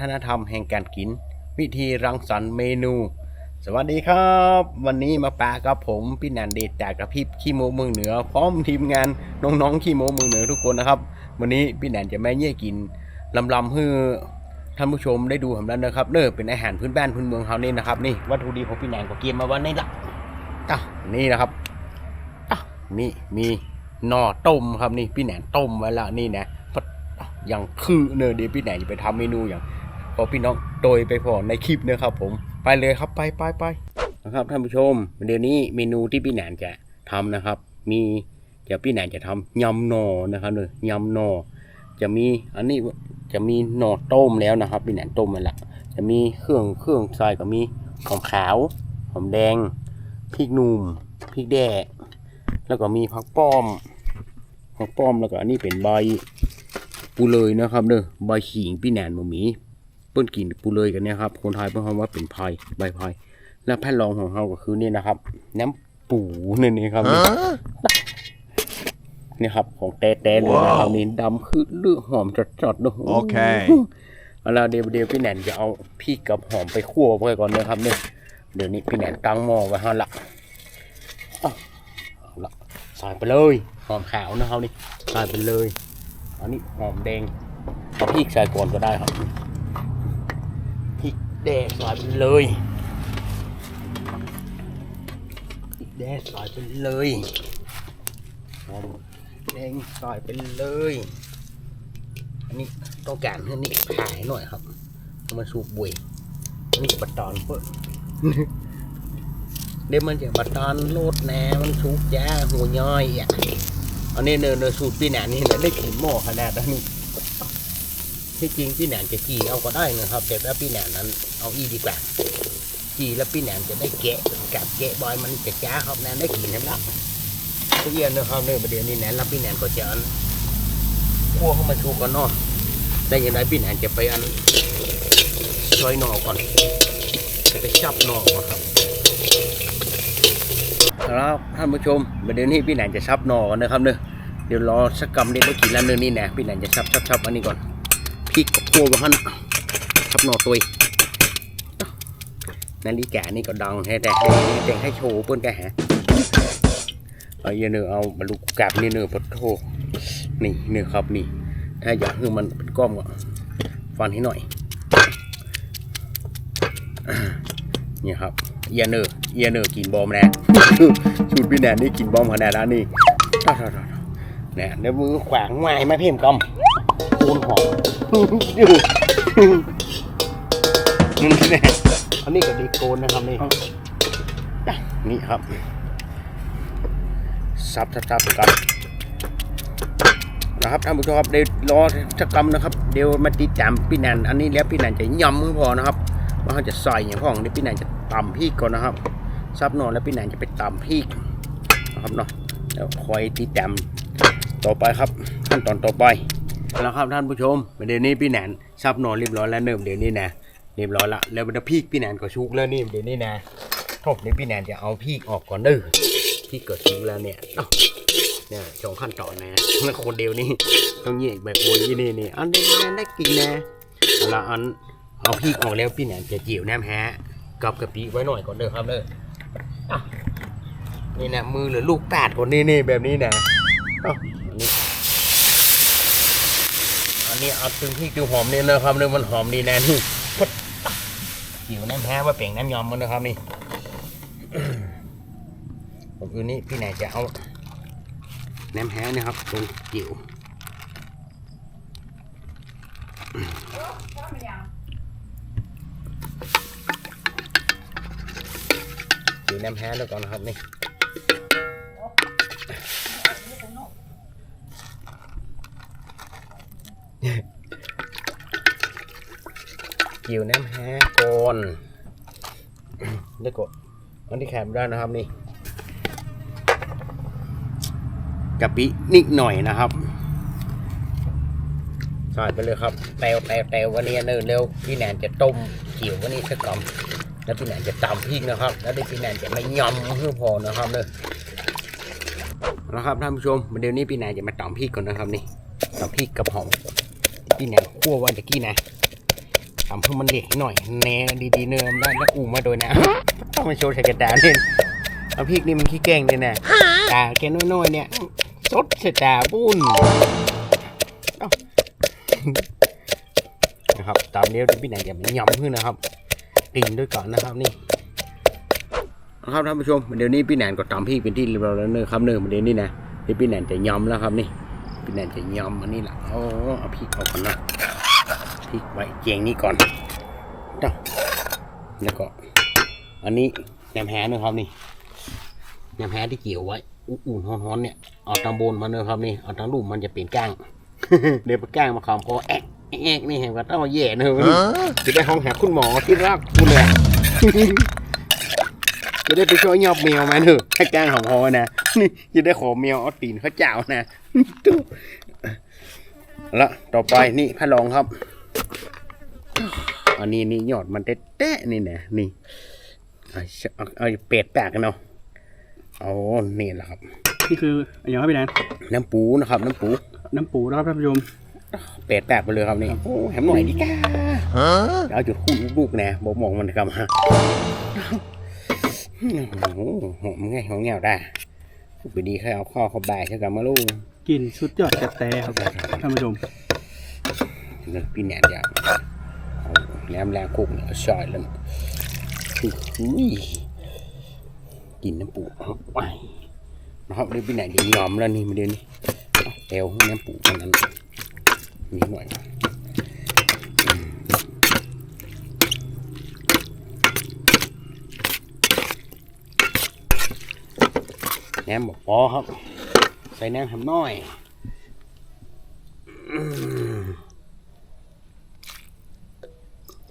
ฒนธรรมแห่งการกิน วิธีรังสรรค์เมนู สวัสดีครับ วันนี้มาปากับผมพี่นันเดชจากกระพริบขี้โมเมืองเหนือ พร้อมทีมงานน้องๆขี้โมเมืองเหนือทุกคนนะครับ วันนี้พี่นันจะแม่เย่กินลำลำๆให้ท่านผู้ชมได้ดูผมแล้วนะครับเนอเป็นอาหารพื้นบ้านพื้นเมืองเขานี่นะครับนี่วัตถุดิบของพี่นันก็เกียมมาวันนี้ละอะนี่นะครับอะนี่มีหน่อต้มครับนี่พี่แหนนต้มไว้และนี่นะพัดอะอย่างคือเนอเดี๋ยวพี่แหนนจะไปทำเมนูอย่าง พอพี่น้องโดยไปพอในคลิปนะครับผมไปเลยครับไปไปไปนะครับท่านผู้ชมเดี๋ยวนี้เมนูที่พี่แหนจะทำนะครับ มีเดี๋ยวพี่แหนจะทำยำหนอนะครับเลยยำหนอจะมีอันนี้จะมีหนอต้มแล้วนะครับพี่แหนต้มมาละจะมีเครื่องเครื่องใส่ก็มีหอมขาวหอมแดงพริกนุ่มพริกแดงแล้วก็มีผักป้อมผักป้อมแล้วก็อันนี้เป็นใบปูเลยนะครับเด้อใบขิงพี่แหนนหมูหมี เปิ้นกินปูเลยกันเนี่ยครับคนไทยเพิ่นคำว่าเป็นพายใบพายและแพทย์รองของเราก็คือนี่นะครับ น้ำปูนี่นี่ครับนี่ครับของแต่แต่เลยนะครับนี่ดำคือเลือหอมจัดๆด้วยโอเคเอาละเดี๋ยวเดี๋ยวพี่แหนนจะเอาพริกกับหอมไปคั่วไว้ก่อนนะครับเนี่ยเดี๋ยวนี้พี่แหนนตั้งหม้อไว้ให้ละเอาเอาละใส่ไปเลยหอมขาวนะครับนี่ใส่ไปเลย อันนี้หอมแดงเอาพริกใส่ก่อนก็ได้ครับพริก แดงใส่ไปเลยแดงใส่ไปเลยหอมแดงใส่ไปเลย อันนี้ต้องการให้นี่ขายหน่อยครับเอามาสูบบุยนนี้บัตตอนเพิ่นเดี๋ยวมันจะบัตตอนโลดแหนมันสูบยาหัวย่อยอะอันนี้เนอเนอสูตรพี่แหนนนี่เนอได้กินหม้อขนาดนั้ ที่จริงพี่แหนนจะจีเอาก็ได้นะครับแต่ถ้าพี่แหนนนั้นเอาอีดีกว่าจีแล้วพี่แหนนจะได้แกะกับแกะบอยมันจะจ้าครับแหนนได้กินแล้วละทุกเย็นนะครับเนี่ยประเดี๋ยวนี้แหนนรับพี่แหนนก็จะอันคั่วเข้ามาชูก่อนเนาะได้ยังไงพี่แหนนจะไปอันซอยหนอก่อนจะไปจับหนอก่อนครับครับท่านผู้ชมประเดี๋ยวนี้พี่แหนนจะซับหนอก่อนนะครับเนอะเดี๋ยวรอสักกำเดียวได้กินแล้วเนอนี่แหนพี่แหนนจะซับซับซับอันนี้ก่อน พริกกับคั่วบ้านทับหนอตุยนาฬิกานี่ก็ดังแฮแต่แต่งให้โชว์เปิ้นแกฮะเอาเอเนื้อเอาบรรลุกาบนี่เนื้อปะโทนี่เนื้อครับนี่ ถ้าอยากให้มันเป็นก้อมก็ฟันให้หน่อยนี่ครับเอียเนอร์เอียเนอร์กินบอมแน่ชุดพี่แนนนี่กินบอมขนาดนั้นนี่เนี่ยเดี๋ยวมือขวางไม้ไม่เพิ่มกำคูณหอม ดูนี่แน่อันนี้ก็ดีโกนนะครับนี่นี่ครับซับซับซับกันนะครับท่านผู้ชมครับเดี๋ยวรอสักกรรมนะครับ เดี๋ยวมาติดจามพี่แนนอันนี้แล้วพี่แนนจะยำมือพอนะครับว่าเขาจะใส่อย่างพ่องนี่พี่แนนจะตำพริกก่อนนะครับซับนอนแล้วพี่แนนจะไปตำพริกนะครับเนาะแล้วคอยติดจามต่อไปครับขั้นตอนต่อไป แล้วครับท่านผู้ชมเดี๋ยวนี้พี่แหนนซับนอนเรียบร้อยแล้วเนิ่มเดี๋ยวนี้นะเรียบร้อยละแล้วมันจะพีกพี่แหนนก็ชุกแล้วนี่เดี๋ยวนี้นะทษนี่พี่แหนนจะเอาพีกออกก่อนเด้อพี่ก็ชุกแล้วเนี่ยเนี่ยสองขั้นตอนนะแล้วคนเดียวนี่ต้องแยกแบบโอ้ยนี่นี่อันนี้แหนได้กินนะเอาละอันเอาพีกออกแล้วพี่แหนนจะเจียวน้ำแฮะกับกะปิไว้หน่อยก่อนเด้อครับเด้อนี่นะมือเหลือลูกแปดคนนี่นี่แบบนี้นะเอ้าอั นนี้อันนี้เอาตึงที่ตึงหอมนี่นะครับเนื้อมันหอมดีแน่นี่พดจิ๋วน้ำแพ้ว่าเป่งน้ำยอมมันนะครับนี่ผมคืนนี้พี่ไหนจะเอาน้ำแพ้นะครับตรงจิ๋วจิ๋วน้ำแพ้แล้วก่อนนะครับนี่ กิ่วน้ำแฮโกนได้กดอันที่แคมได้นะครับนี่กะปินิดหน่อยนะครับใส่ไปเลยครับแตวแตวแตววันนี้เนินเร็วพี่แนนจะต้มกิ่ววันนี้สักกำแล้วพี่แนนจะตำพริกนะครับ แล้วเดี๋ยวพี่แนนจะไม่ยำเพื่อพอนะครับเลยนะครับท่านผู้ชมเดี๋ยวนี้พี่แนนจะมาตำพริกก่อนนะครับนี่ตำพริกกับหอม พี่แนนคั่วไวันตะกี้นะทำให้มันเละหน่อยแน่ดีๆเนิมได้แล้วอูมาโดยนะต้องมาโชว์ใส่กระดาษเนี่ยเอาพริกนี่มันขี้แกงเลยนะตาแค่น้อยๆเนี่ยสดใส่ตาปุ้นนะครับตามเลี้ยพี่ไหนจะไม่ยำขึ้นนะครับตีนด้วยก่อนนะครับนี่นะครับท่านผู้ชมเดี๋ยวนี้พี่แหนนก็ตามพี่เป็นที่เรียบร้อยแล้วเนอะครับเนอะเดี๋ยวนี้นะที่พี่แหนนจะยำแล้วครับนี่ พี่แนนจะยำอันนี้แหละโอ้เอาพริกออกก่อนนะพริกไว้เจียงนี้ก่อนเนาะแล้วก็ อันนี้แหนมแหนะครับนี่แหนมแหที่เกี่ยวไว้อุ่นๆฮ้อนๆเนี่ยเอาตำบนมาเนอะครับนี่เอาทั้งลูกมันจะเป็นก้างเดี๋ยวไปก้างมาขามคอแอกแอกนี่เห็นว่าต้องมาแย่เนอะจะได้ห้องหาคุณหมอที่รักคุณเลยจะได้ไปช่วยยอบแมวมาเถอะถ้าจ้างของพอนะนี่จะได้ขอแมวเอาตีนเขาเจ้านะ ตุ๊แล้วต่อไปนี่พระรองครับ อันนี้นี่ยอดมันเตะๆนี่นะนี่เอาเอาเอาเป็ดแปกกันเนาะเอานี่แหละครับนี่คืออย่างครับพี่แนนน้ำปูนะครับ น้ำปู น้ำปูนะครับท่านผู้ชมเป็ดแปกไปเลยครับนี่โอ้แหมหน่อยดิก้าเอาจุดคู่ลูกๆนะบอกมองมันครับฮะโอ้โหหอมไงหอมเงาได้ไปดีแค่เอาข้อเขาบ่ายเท่ากับมาลูก กลิ่นสุดยอดจัดแต่ครับท่านผู้ชมเนื้อพี่แหนนอย่างเอาแหลมแรงคุกเนี่ยซอยแล้วอุ้ยกินน้ำปูเอาไปนะครับเดี๋ยวพี่แหนนเดี๋ยวยอมแล้วนี่มาเดี๋ยวนี้เอาเอวให้น้ำปูตรงนั้นนิดหน่อยอืมแหนมบอกพอครับ ใส่นางหำน้อย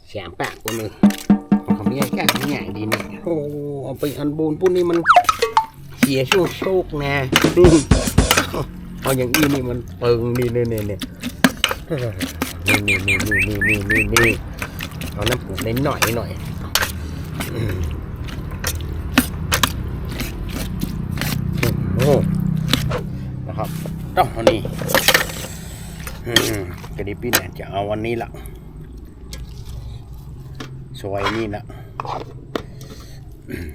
แสามปากคนหนึ่งของเมียแก่ใหญ่ดีนะโอ้เอาไปอันบูนปุ้นนี่มันเสียช่วงโชคแน่เอาอย่างนี้นี่มันเปิงดีเนี่ยเนี่ยเนี่ยนี่นี่นี่นี่นี่นี่น่เอาน้ำปูนหน่อยหน่อย ต้องเอานี่อืมกระดิบพี่เนี่ยจะเอาวันนี้ละซอยนี่นะอืม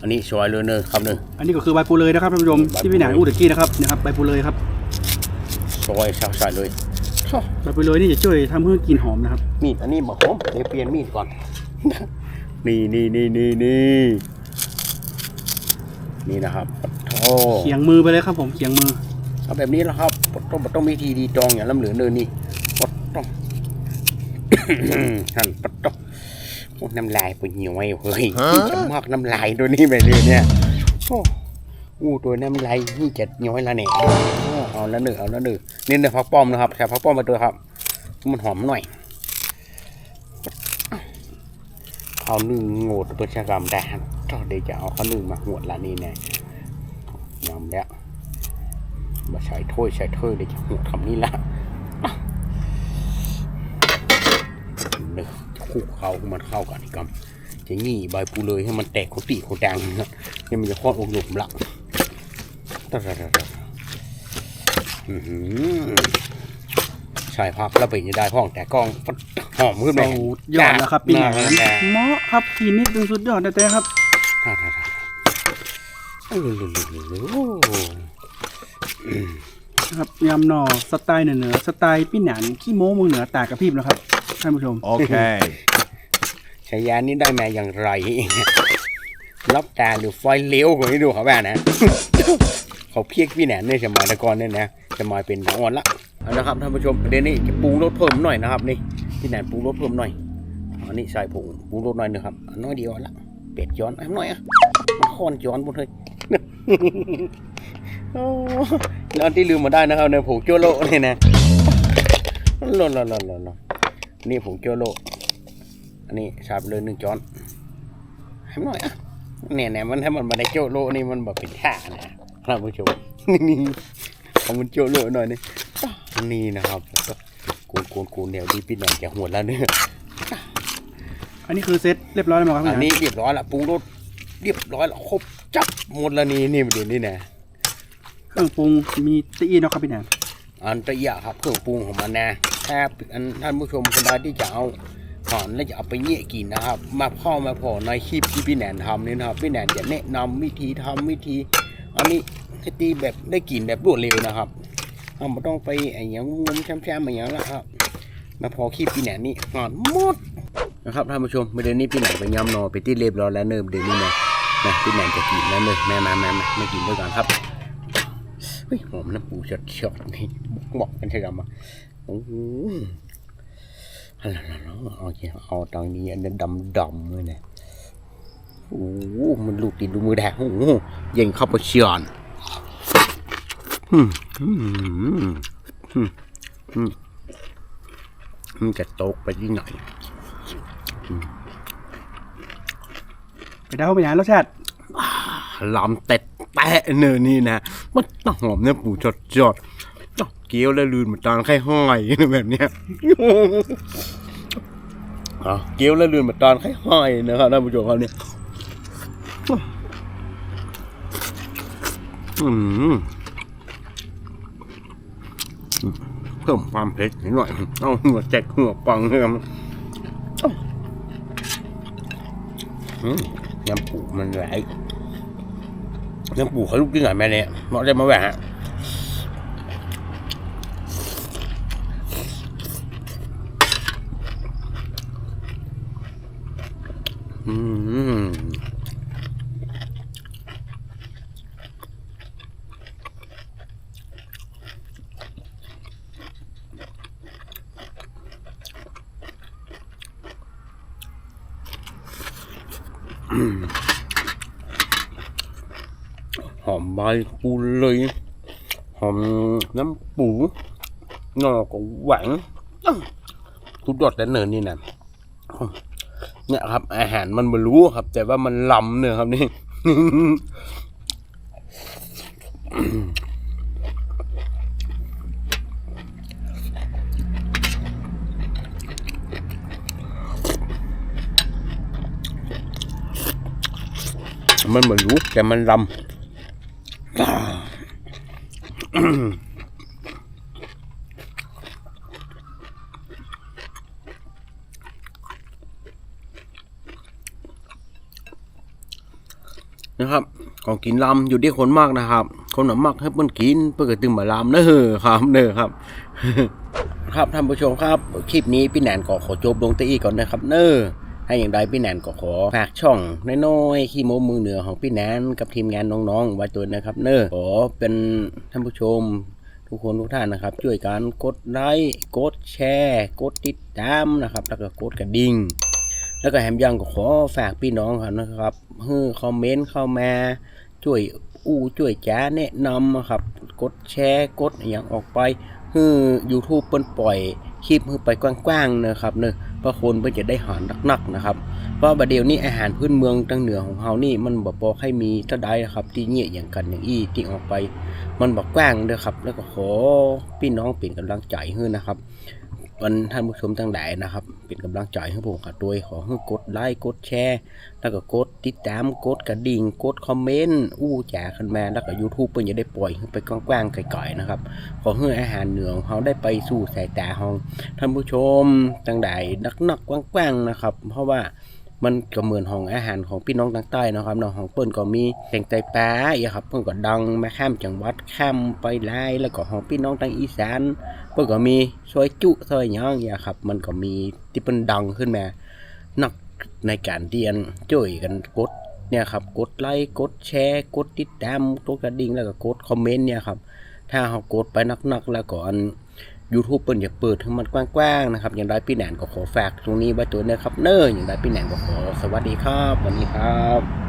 อันนี้ซอยเลยเนอะครับเนอะอันนี้ก็คือใบปูเลยนะครับท่านผู้ชมใบปูเลยที่พี่แนนอู้ตะกี้นะครับนะครับใบปูเลยครับซอยใส่ใส่เลยชอบใบปูเลยนี่จะช่วยทำให้กลิ่นหอมนะครับมีดอันนี้มาหอมเดี๋ยวเปลี่ยนมีดก่อนนี่นี่นี่นี่นี่นี่นะครับ โอ้เขียงมือไปเลยครับผมเขียงมือเอาแบบนี้แล้วครับปดต้องปดต้องมีทีดีจองอย่างล้ำเหลือเนินนี่ปดต้องหันปดต้องโอ้น้ำลายปวดเหนียวไอ้เฮ้ยจะมากน้ำลายตัวนี้ไปเลยเนี่ยโอ้อู้ตัวน้ำลายนี่จะย้อยแล้วเนี่ยโอ้เอาแล้วหนึ่งเอาแล้วหนึ่งนี่เนื้อผักป้อมนะครับใส่ผักป้อมมาตัวครับ มันหอมหน่อยเอาหนึ่งโงดตัวชะกรรมได้ก็เดี๋ยวจะเอาข้าวหนึ่งมาหวดละนี่แน่ย อมแล้วมาใช้ถ้วยใช้ถ้วยเดี๋ยวจะหวดคำนี้ละเนื้อคลุกเข้ามันเข้ากันอีกคำจะงี้ใบปูเลยให้มันแตกโคตีโคดังนะนี่มันจะคลอดองค์หลุมละตะระระระอื้อหือใช่พับแล้วไปจะได้ห้องแต่กล้องฟัดหอมขึ้นมาสุดยอดแล้วครับพี่แหนนน่าเหมาะครับกลิ่นนิดนึงสุดยอดแต่ครับ ครับยำหน่อสไตล์เหนือๆสไตล์พี่แหนนขี้โม้เมืองเหนือตากระพริบนะครับท่านผู้ชม Okay. ฉายานี้ได้มาอย่างไรรับตาหรือไฟเลี้ยวคนนี้ดูเขาแบบนะ เขาเพียกพี่แหนนในสมัยตะกอนเนี่ยนะจะมาเป็นอ่อนละเอาละครับท่านผู้ชมประเด็นนี้จะปรุงรสเพิ่มหน่อยนะครับนี่พี่แหนนปรุงรสเพิ่มหน่อยอันนี้ใส่ผงปรุงรสหน่อยหนึงครับอันน้อยเดียวละเป็ดย้อนอันหน่อยอะมันค้อนย้อนหมดเลยโอ้แล้วอันที่ลืมมาได้นะครับในผงโจโลเนี่ยนะลนลนลนลนนี่ผงโจโลอันนี้ใส่ไปเลยหนึ่งช้อนให้หน่อยอะเนี่ยเนี่ยมันถ้ามันมาได้โจโลนี่มันแบบเป็นท่านะท่านผู้ชมนี่เอามันโจโลหน่อยนึงนี่นะครับคูณคูณคูณเดี๋ยวดีพี่แหนจะหัวแล้วเนี่ยอันนี้คือเซตเรียบร้อยแล้วมั้งครับอัพี่นแหนนี้นเรียบร้อยละปรุงรสเรียบร้อยละครบ จับหมดแล้วนี่นี่เดี๋ยวนี้นะเครื่องปรุงมีตีเนาะครับพี่แหนนอันตะเอียครับเครื่องปรุงของมันนะใครถ้าอันท่านผู้ชมคนใดที่จะเอาถอนแล้วจะเอาไปเยี่ยกินนะครับ มาเข้ามาพอในคลิปที่พี่แหนนทำนี่นะครับพี่แหนนจะแนะนำวิธีทำวิธี อันนี้ให้ตีแบบได้กลิ่นแบบรวดเร็วนะครับเราไม่ต้องไปไอ้หยังงมช้ำๆมาอย่างละครับ มาพอคลิปพี่แหนนนี่หอนหมดนะครับท่านผู้ชมเมื่อเดือนนี้พี่แหนนไปย้ำนอไปที่เรียบร้อยแล้วเนิ่มเดือนนี้นะ นะพี่แหนจะกินแล้วเนิ่มแม่มาแม่มามากินด้วยกันครับเฮ้ยหอมน้ำปูชดชดๆนี่บอกกันใช่ไหมโอ้โหอะไรนะเอาเกี่ยวเอาตรงนี้อันนั้นดำๆเลยนะโอ้โหมันลูกติดดูมือแดงโอ้โหเย็นเข้าไปเชียนอืมอืมอืมอืมมันจะตกไปที่ไหน ไปเดาไปหยังรสชาติลำเต็ดแปะเนอนี่นะมันต้องหอมเนื้อปูจดจดๆต้องเกี๊ยวแล้วลืนเหมือนตอนไข่ห้อยแบบเนี้ยอะเกี๊ยวแล้วลืนเหมือนตอนไข่ห้อยนะครับท่านผู้ชมครับเนี่ยอืมเพิ่มความเผ็ดนิดหน่อย เอาหัวแจกหัวปังเลยครับอืม น้ำปูมันไหลน้ำปูเขาลูกกินหน่อยแม่เนี่ยเหมาะได้มาแหวะฮะอืม หอมใบปูเลย หอมน้ำปูนอก็หวานทุกดอดแต่เนินนี่นะเนี่ยครับ อาหารมันไม่รู้ครับ แต่ว่ามันลำเนี่ยครับนี่ มันไม่รู้แต่มันลำนะครับของกินลำอยู่ที่คนมากนะครับ คนหนมากให้เพิ่อนกินเพื่อก็ตึงมาลำเนอครับเนอครับ ครับท่านผู้ชมครับ คลิปนี้พี่แหนนก็ขอจบลงตะอีก่อนนะครับ เนอ ให้อย่างใดพี่แนนก็ขอฝากช่องน้อยๆขี้โมมือเหนือของพี่แนนกับทีมงานน้องๆไว้ตัวนะครับ เนอขอเป็นท่านผู้ชมทุกคนทุกท่านนะครับ ช่วยกันกดไลค์กดแชร์กดติดตามนะครับ แล้วก็กดกระดิ่งแล้วก็แฮมยังก็ขอฝากพี่น้องครับนะครับเฮ้อคอมเมนต์เข้ามาช่วยอู้ช่วยจ้าแนะนำนะครับ กดแชร์กดอย่างออกไปเฮ้อ YouTube เปิ้นปล่อยคลิปให้ไปกว้างๆนะครับเนอะ เพราะคนเพิ่นจะได้หารนักๆนะครับเพราะบัดเดี๋ยวนี้อาหารพื้นเมืองทางเหนือของเฮานี่มันบ่พอให้มีเท่าใดนะครับ ที่เงี้ยอย่างกันอย่างอี้ที่ออกไป มันบอกกว้างเด้อครับ แล้วก็ขอพี่น้องเป็นกำลังใจให้นะครับ วันท่านผู้ชมทั้งหลายนะครับ เป็นกำลังใจให้ผมค่ะโดยขอให้กดไลค์กดแชร์ แล้วก็กดติดตามกดกระดิ่งกดคอมเมนต์อู้จ๋าขึ้นมาแล้วก็ยูทูบเพื่อจะได้ปล่อยไปกว้างๆไกลๆนะครับ ขอให้อาหารเหนือของเขาได้ไปสู่สายตาของท่านผู้ชมทั้งหลายนักๆกว้างๆนะครับ เพราะว่า มันก็เหมือนของอาหารของพี่น้องทางใต้นะครับเนาะของเปิ้นก็มีแกงไตปลาอีครับเพิ่นก็ดังมาข้ามจังหวัดข้ามไปไล่แล้วก็ของพี่น้องทางอีสานเพิ่นก็มีซอยจุซอยหยังอย่างครับ มันก็มีที่เพิ่นดังขึ้นมานักในการเรียนช่วยกันกดเนี่ยครับกดไลค์กดแชร์กดติดตามกดกระดิ่งแล้วก็กดคอมเมนต์เนี่ยครับถ้าเขากดไปนักๆแล้วก็อัน YouTube เปิดอย่าเปิดให้มันกว้างๆนะครับ อย่างไรพี่แหนนก็ขอฝากตรงนี้ไว้ตัวเนะครับ เน้ออย่างไรพี่แหนนก็ขอสวัสดีครับ วันนี้ครับ